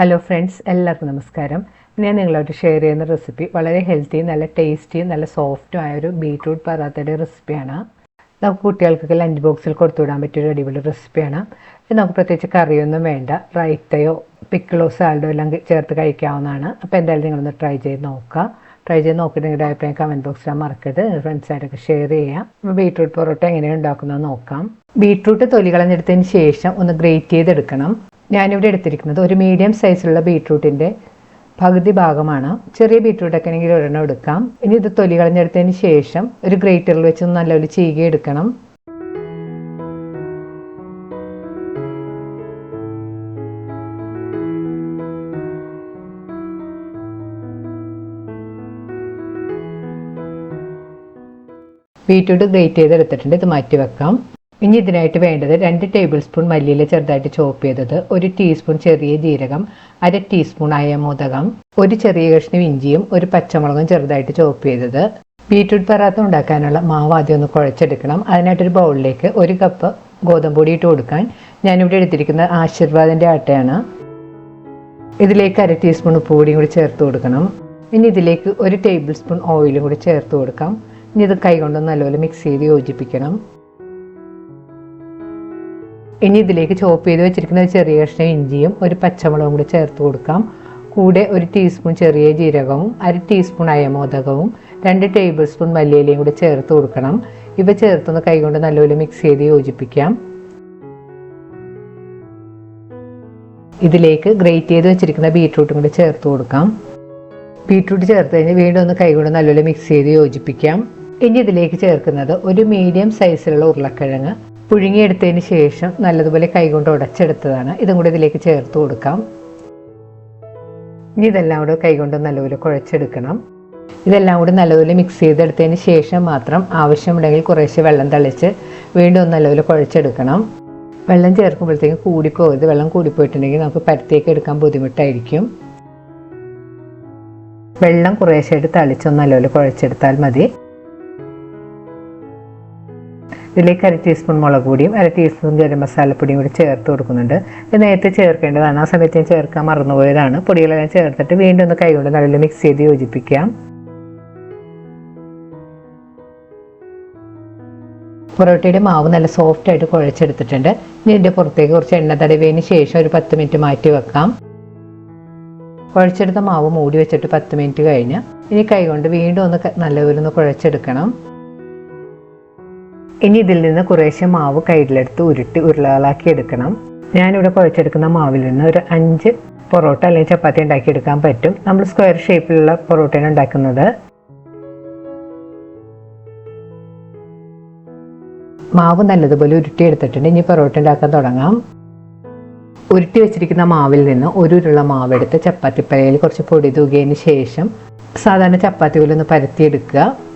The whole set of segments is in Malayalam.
ഹലോ ഫ്രണ്ട്സ് എല്ലാവർക്കും നമസ്കാരം. ഞാൻ നിങ്ങളോട് ഷെയർ ചെയ്യുന്ന റെസിപ്പി വളരെ ഹെൽത്തിയും നല്ല ടേസ്റ്റിയും നല്ല സോഫ്റ്റും ആയ ഒരു ബീട്രൂട്ട് പറാത്തയുടെ റെസിപ്പിയാണ് നമുക്ക് കുട്ടികൾക്കൊക്കെ ലഞ്ച് ബോക്സിൽ കൊടുത്തുവിടാൻ പറ്റിയ ഒരു അടിപൊളി റെസിപ്പിയാണ് ഇത് നമുക്ക് പ്രത്യേകിച്ച് കറിയൊന്നും വേണ്ട. റൈത്തയോ പിക്കിളോ സാലഡോ എല്ലാം ചേർത്ത് കഴിക്കാവുന്നതാണ്. അപ്പോൾ എന്തായാലും നിങ്ങളൊന്ന് ട്രൈ ചെയ്ത് നോക്കുക. ട്രൈ ചെയ്ത് നോക്കിയിട്ട് നിങ്ങളുടെ അഭിപ്രായം കമന്റ് ബോക്സിൽ മറക്കരുത്. ഫ്രണ്ട്സായിട്ടൊക്കെ ഷെയർ ചെയ്യാം. അപ്പോൾ ബീട്രൂട്ട് പൊറോട്ട എങ്ങനെയാണ് ഉണ്ടാക്കുന്നത് നോക്കാം. ബീട്രൂട്ട് തൊലി കളഞ്ഞെടുത്തതിന് ശേഷം ഒന്ന് ഗ്രേറ്റ് ചെയ്തെടുക്കണം. ഞാനിവിടെ എടുത്തിരിക്കുന്നത് ഒരു മീഡിയം സൈസിലുള്ള ബീട്രൂട്ടിന്റെ പകുതി ഭാഗമാണ്. ചെറിയ ബീട്രൂട്ടൊക്കെ ആണെങ്കിൽ ഒരെണ്ണം എടുക്കാം. ഇനി ഇത് തൊലി കളഞ്ഞെടുത്തതിന് ശേഷം ഒരു ഗ്രേറ്ററിൽ വെച്ച് നല്ലൊരു ചീകി എടുക്കണം. ബീറ്റ്റൂട്ട് ഗ്രേറ്റ് ചെയ്തെടുത്തിട്ടുണ്ട്. ഇത് മാറ്റി വെക്കാം ഇനി ഇതിനായിട്ട് വേണ്ടത് രണ്ട് ടേബിൾ സ്പൂൺ മല്ലിയില ചെറുതായിട്ട് ചോപ്പ് ചെയ്തത് ഒരു ടീസ്പൂൺ ചെറിയ ജീരകം അര ടീസ്പൂൺ അയമോദകം ഒരു ചെറിയ കഷ്ണം ഇഞ്ചിയും ഒരു പച്ചമുളകും ചെറുതായിട്ട് ചോപ്പ് ചെയ്തത്. ബീറ്റ്റൂട്ട് പറാത്ത ഉണ്ടാക്കാനുള്ള മാവ് ആദ്യം ഒന്ന് കുഴച്ചെടുക്കണം. അതിനായിട്ടൊരു ബൗളിലേക്ക് ഒരു കപ്പ് ഗോതമ്പ് പൊടി ഇട്ട് കൊടുക്കാൻ ഞാനിവിടെ എടുത്തിരിക്കുന്നത് ആശീർവാദിന്റെ ആട്ടയാണ്. ഇതിലേക്ക് അര ടീസ്പൂൺ ഉപ്പ് പൊടിയും കൂടി ചേർത്ത് കൊടുക്കണം. ഇനി ഇതിലേക്ക് ഒരു ടേബിൾ സ്പൂൺ ഓയിലും കൂടി ചേർത്ത് കൊടുക്കാം. ഇനി ഇത് കൈകൊണ്ട് നല്ലപോലെ മിക്സ് ചെയ്ത് യോജിപ്പിക്കണം. ഇനി ഇതിലേക്ക് ചോപ്പ് ചെയ്ത് വെച്ചിരിക്കുന്ന ഒരു ചെറിയ കഷ്ണം ഇഞ്ചിയും ഒരു പച്ചമുളകും കൂടി ചേർത്ത് കൊടുക്കാം. കൂടെ ഒരു ടീസ്പൂൺ ചെറിയ ജീരകവും അര ടീസ്പൂൺ അയമോദകവും രണ്ട് ടേബിൾ സ്പൂൺ മല്ലിയിലയും കൂടി ചേർത്ത് കൊടുക്കണം. ഇവ ചേർത്തൊന്ന് കൈകൊണ്ട് നല്ലപോലെ മിക്സ് ചെയ്ത് യോജിപ്പിക്കാം. ഇതിലേക്ക് ഗ്രേറ്റ് ചെയ്ത് വെച്ചിരിക്കുന്ന ബീട്രൂട്ടും കൂടി ചേർത്ത് കൊടുക്കാം. ബീട്രൂട്ട് ചേർത്ത് കഴിഞ്ഞ് വീണ്ടും ഒന്ന് കൈകൊണ്ട് നല്ലപോലെ മിക്സ് ചെയ്ത് യോജിപ്പിക്കാം. ഇനി ഇതിലേക്ക് ചേർക്കുന്നത് ഒരു മീഡിയം സൈസിലുള്ള ഉരുളക്കിഴങ്ങ്. പുഴുങ്ങിയെടുത്തതിന് ശേഷം നല്ലതുപോലെ കൈകൊണ്ട് ഉടച്ചെടുത്തതാണ്. ഇതും കൂടി ഇതിലേക്ക് ചേർത്ത് കൊടുക്കാം. ഇനി ഇതെല്ലാം കൂടെ കൈകൊണ്ട് നല്ലപോലെ കുഴച്ചെടുക്കണം. ഇതെല്ലാം കൂടി നല്ലപോലെ മിക്സ് ചെയ്തെടുത്തതിന് ശേഷം മാത്രം ആവശ്യമുണ്ടെങ്കിൽ കുറേശ്ശെ വെള്ളം തളിച്ച് വീണ്ടും ഒന്ന് നല്ലപോലെ കുഴച്ചെടുക്കണം. വെള്ളം ചേർക്കുമ്പോഴത്തേക്കും കൂടിപ്പോകരുത്. വെള്ളം കൂടിപ്പോയിട്ടുണ്ടെങ്കിൽ നമുക്ക് പരത്തിയൊക്കെ എടുക്കാൻ ബുദ്ധിമുട്ടായിരിക്കും. വെള്ളം കുറേശ്ശെ തളിച്ചൊന്ന് നല്ലപോലെ കുഴച്ചെടുത്താൽ മതി. ഇതിലേക്ക് അര ടീസ്പൂൺ മുളക് പൊടിയും അര ടീസ്പൂൺ ഗരം മസാലപ്പൊടിയും കൂടി ചേർത്ത് കൊടുക്കുന്നുണ്ട്. ഇത് നേരത്തെ ചേർക്കേണ്ടതാണ്. ആ സമയത്ത് ഞാൻ ചേർക്കാൻ മറന്നുപോയതാണ്. പൊടികളെല്ലാം ചേർത്തിട്ട് വീണ്ടും ഒന്ന് കൈകൊണ്ട് നല്ല മിക്സ് ചെയ്ത് യോജിപ്പിക്കാം. പൊറോട്ടയുടെ മാവ് നല്ല സോഫ്റ്റ് ആയിട്ട് കുഴച്ചെടുത്തിട്ടുണ്ട്. ഇനി ഇതിന്റെ പുറത്തേക്ക് കുറച്ച് എണ്ണ തടവിയതിന് ശേഷം ഒരു പത്ത് മിനിറ്റ് മാറ്റി വെക്കാം. കുഴച്ചെടുത്ത മാവ് മൂടി വെച്ചിട്ട് പത്ത് മിനിറ്റ് കഴിഞ്ഞ് ഇനി കൈകൊണ്ട് വീണ്ടും ഒന്ന് നല്ലപോലെ ഒന്ന് കുഴച്ചെടുക്കണം. ഇനി ഇതിൽ നിന്ന് കുറേശ്ശെ മാവ് കയ്യിലെടുത്ത് ഉരുട്ടി ഉരുളകളാക്കി എടുക്കണം. ഞാനിവിടെ കുഴച്ചെടുക്കുന്ന മാവിൽ നിന്ന് ഒരു അഞ്ച് പൊറോട്ട അല്ലെങ്കിൽ ചപ്പാത്തി ഉണ്ടാക്കിയെടുക്കാൻ പറ്റും. നമ്മൾ സ്ക്വയർ ഷേപ്പിലുള്ള പൊറോട്ടയാണ് ഉണ്ടാക്കുന്നത്. മാവ് നല്ലതുപോലെ ഉരുട്ടി എടുത്തിട്ടുണ്ട് ഇനി പൊറോട്ട ഉണ്ടാക്കാൻ തുടങ്ങാം. ഉരുട്ടി വെച്ചിരിക്കുന്ന മാവിൽ നിന്ന് ഒരു ഉരുള മാവെടുത്ത് ചപ്പാത്തിപ്പരയിൽ കുറച്ച് പൊടി തൂകിയതിന് ശേഷം സാധാരണ ചപ്പാത്തി പോലെ ഒന്ന് പരത്തിയെടുക്കുക.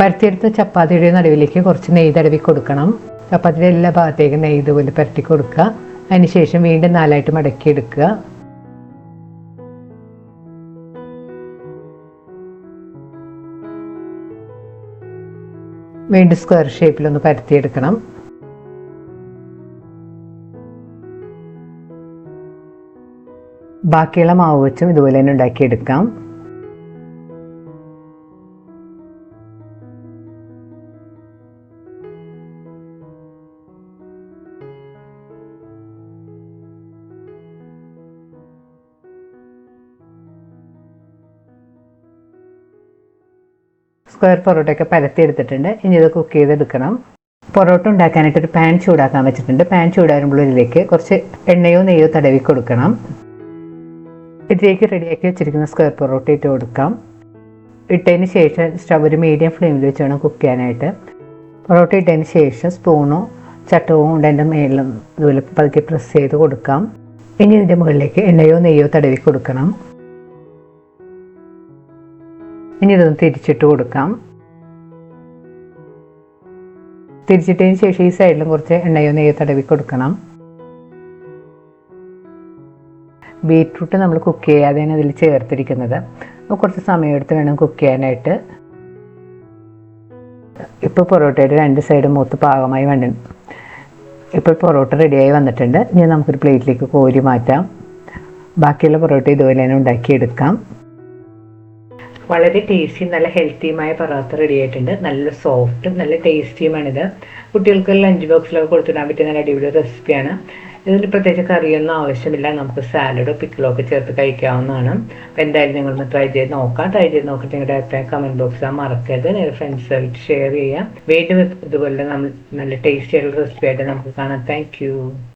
പരത്തിയെടുത്ത ചപ്പാത്തിയുടെ നടുവിലേക്ക് കുറച്ച് നെയ്യ് തടവി കൊടുക്കണം. ചപ്പാത്തിയുടെ എല്ലാ ഭാഗത്തേക്കും നെയ്യ് പോലെ പരത്തി കൊടുക്കുക. അതിനുശേഷം വീണ്ടും നാലായിട്ട് മടക്കിയെടുക്കുക. വീണ്ടും സ്ക്വയർ ഷേപ്പിലൊന്ന് പരത്തിയെടുക്കണം. ബാക്കിയുള്ള മാവ് വെച്ചും ഇതുപോലെ തന്നെ ഉണ്ടാക്കിയെടുക്കാം. സ്ക്വയർ പൊറോട്ടയൊക്കെ പരത്തി എടുത്തിട്ടുണ്ട് ഇനി ഇത് കുക്ക് ചെയ്തെടുക്കണം. പൊറോട്ട ഉണ്ടാക്കാനായിട്ട് ഒരു പാൻ ചൂടാക്കാൻ വെച്ചിട്ടുണ്ട്. പാൻ ചൂടാകുമ്പോൾ ഇതിലേക്ക് കുറച്ച് എണ്ണയോ നെയ്യോ തടവി കൊടുക്കണം. ഇതിലേക്ക് റെഡിയാക്കി വെച്ചിരിക്കുന്ന സ്ക്വയർ പൊറോട്ട ഇട്ട് കൊടുക്കാം. ഇട്ടതിന് ശേഷം സ്റ്റവ് ഒരു മീഡിയം ഫ്ലെയിമിൽ വെച്ച് വേണം കുക്ക് ചെയ്യാനായിട്ട്. പൊറോട്ട ഇട്ടതിന് ശേഷം സ്പൂണോ ചട്ടവും കൊണ്ട് അതിന്റെ മേലും ഇതുപോലെ പതുക്കെ പ്രസ് ചെയ്ത് കൊടുക്കാം. ഇനി ഇതിന്റെ മുകളിലേക്ക് എണ്ണയോ നെയ്യോ തടവി കൊടുക്കണം. ഇനി ഇതൊന്ന് തിരിച്ചിട്ട് കൊടുക്കാം. തിരിച്ചിട്ടതിന് ശേഷം ഈ സൈഡിലും കുറച്ച് എണ്ണയോ നെയ്യോ തടവി കൊടുക്കണം. ബീറ്റ്റൂട്ട് നമ്മൾ കുക്ക് ചെയ്യാതെയാണ് ഇതിൽ ചേർത്തിരിക്കുന്നത്. കുറച്ച് സമയം എടുത്ത് വേണം കുക്ക് ചെയ്യാനായിട്ട്. ഇപ്പോൾ പൊറോട്ടയുടെ രണ്ട് സൈഡും മൂത്ത് പാകമായി വേണ്ട ഇപ്പോൾ പൊറോട്ട റെഡിയായി വന്നിട്ടുണ്ട്. ഇനി നമുക്കൊരു പ്ലേറ്റിലേക്ക് കോരി മാറ്റാം. ബാക്കിയുള്ള പൊറോട്ട ഇതുപോലെ തന്നെ ഉണ്ടാക്കിയെടുക്കാം. വളരെ ടേസ്റ്റി നല്ല ഹെൽത്തിയുമായ പൊറോട്ട റെഡി ആയിട്ടുണ്ട്. നല്ല സോഫ്റ്റും നല്ല ടേസ്റ്റിയുമാണിത് കുട്ടികൾക്ക് ലഞ്ച് ബോക്സിലൊക്കെ കൊടുത്തിടാൻ പറ്റിയ നല്ല അടിപൊളി റെസിപ്പിയാണ് ഇതിന് പ്രത്യേകിച്ച് കറിയൊന്നും ആവശ്യമില്ല. നമുക്ക് സാലഡോ പിക്കിളോ ഒക്കെ ചേർത്ത് കഴിക്കാവുന്നതാണ്. അപ്പോൾ എന്തായാലും നിങ്ങളൊന്ന് ട്രൈ ചെയ്ത് നോക്കാം. ട്രൈ ചെയ്ത് നോക്കിയിട്ട് നിങ്ങളുടെ അഭിപ്രായം കമന്റ് ബോക്സിൽ മറക്കരുത്. നിങ്ങളുടെ ഫ്രണ്ട്സായിട്ട് ഷെയർ ചെയ്യാം. വീണ്ടും ഇതുപോലെ നമ്മൾ നല്ല ടേസ്റ്റി ആയിട്ടുള്ള റെസിപ്പി ആയിട്ട് നമുക്ക് കാണാം. താങ്ക്